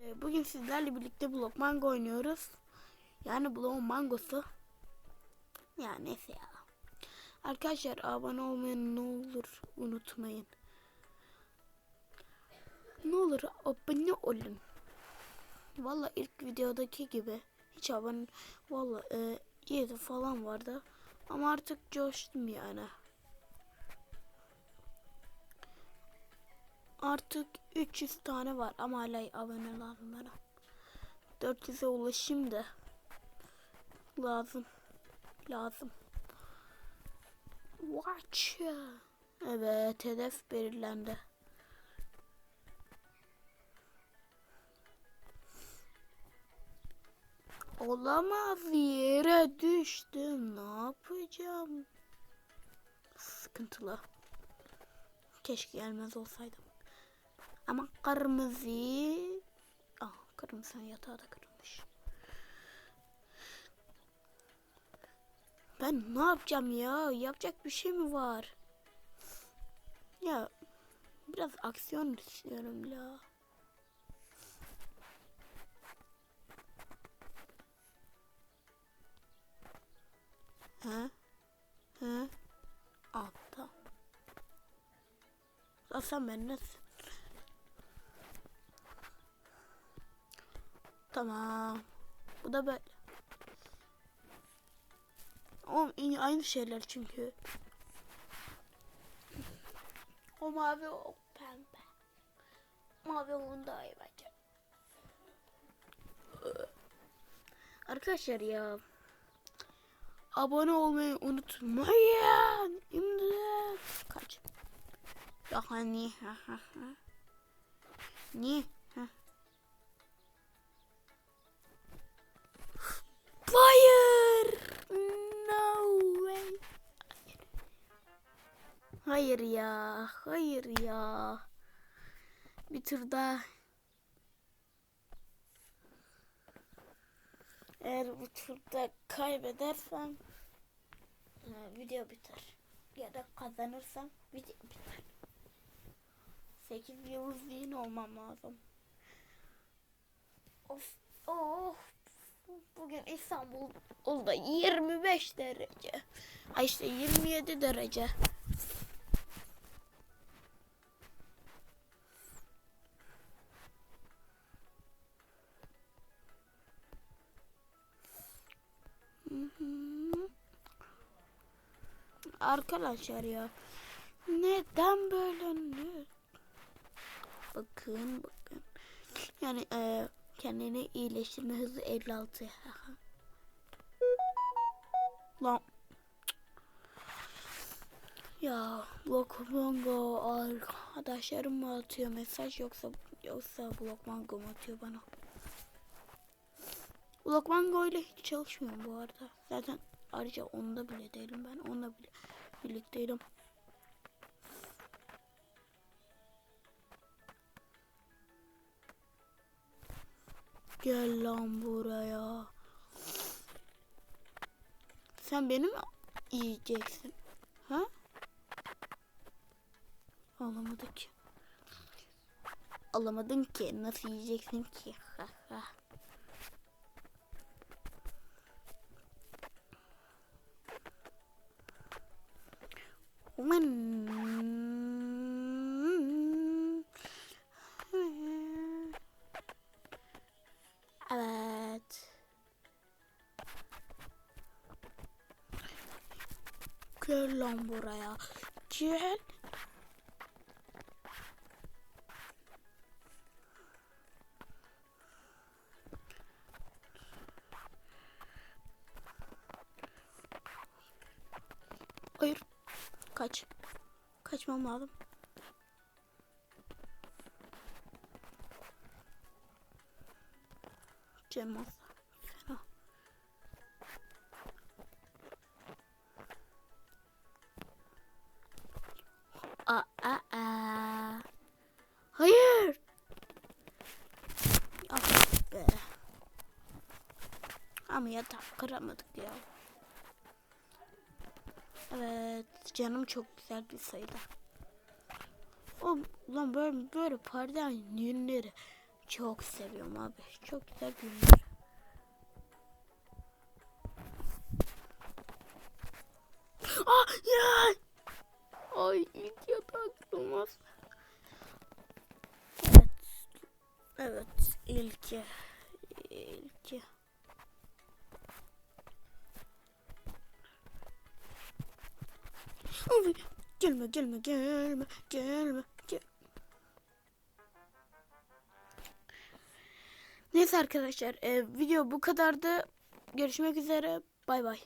Ee, Bugün sizlerle birlikte Block Mango oynuyoruz. Yani Block'un mangosu. Ya neyse ya. Arkadaşlar abone olmayı ne olur unutmayın. Ne olur abone olun. Valla ilk videodaki gibi hiç abone valla e, 7 falan vardı. Ama artık coştum yani. Artık 300 tane var ama hala abone lazım bana. 400'e ulaşayım da. Lazım. Lazım. Watch. Evet hedef belirlendi. Olamaz yere düştüm. Ne yapacağım? Sıkıntılı. Keşke gelmez olsaydım. Ama kırmızı... Ah kırmızı yatağı da kırılmış. Ben ne yapacağım ya? Yapacak bir şey mi var? Ya biraz aksiyon istiyorum ya. He? He? Altta. Zaten ben nasıl? Tamam. Bu da böyle. O iyi- aynı şeyler çünkü. O mavi o pembe. Mavi onun daha iyi bence. Arkadaşlar ya. Abone olmayı unutmayın. İmdat. Kaç. Daha ne? Ha ha ha. Ne? Ha. Fire! No way. Hayır ya. Hayır ya. Bir tur daha. Eğer bu turda kaybedersem e, video biter. Ya da kazanırsam video biter. 8 yıldız yine olmam lazım. Of, of. Bugün İstanbul'da 25 derece. Ay işte 27 derece. Arkadaşlar ya neden böyle? Bakın bakın. Yani e, kendini iyileştirme hızı 56. Lan. Ya Block Mango arkadaşlarım mı atıyor mesaj yoksa yoksa Block Mango mu atıyor bana? Block Mango ile hiç çalışmıyorum bu arada. Zaten ayrıca onda bile değilim ben. Onunla bile birlikteydim. Gel lan buraya. Sen beni mi yiyeceksin? Ha? Alamadı ki. Alamadın ki. Nasıl yiyeceksin ki? Ha, Gel lan buraya. Gel. Hayır. Kaç. Kaçmam lazım. Cem Ama yatak kıramadık ya. Evet, canım çok güzel bir sayıda. O lan böyle böyle pardon yünleri Çok seviyorum abi. Çok güzel günler. Ah ya! Ay yatak olmaz. Evet. Evet ilki. İlki. Gelme gelme gelme gelme gel. Neyse arkadaşlar e, video bu kadardı. Görüşmek üzere. Bay bay.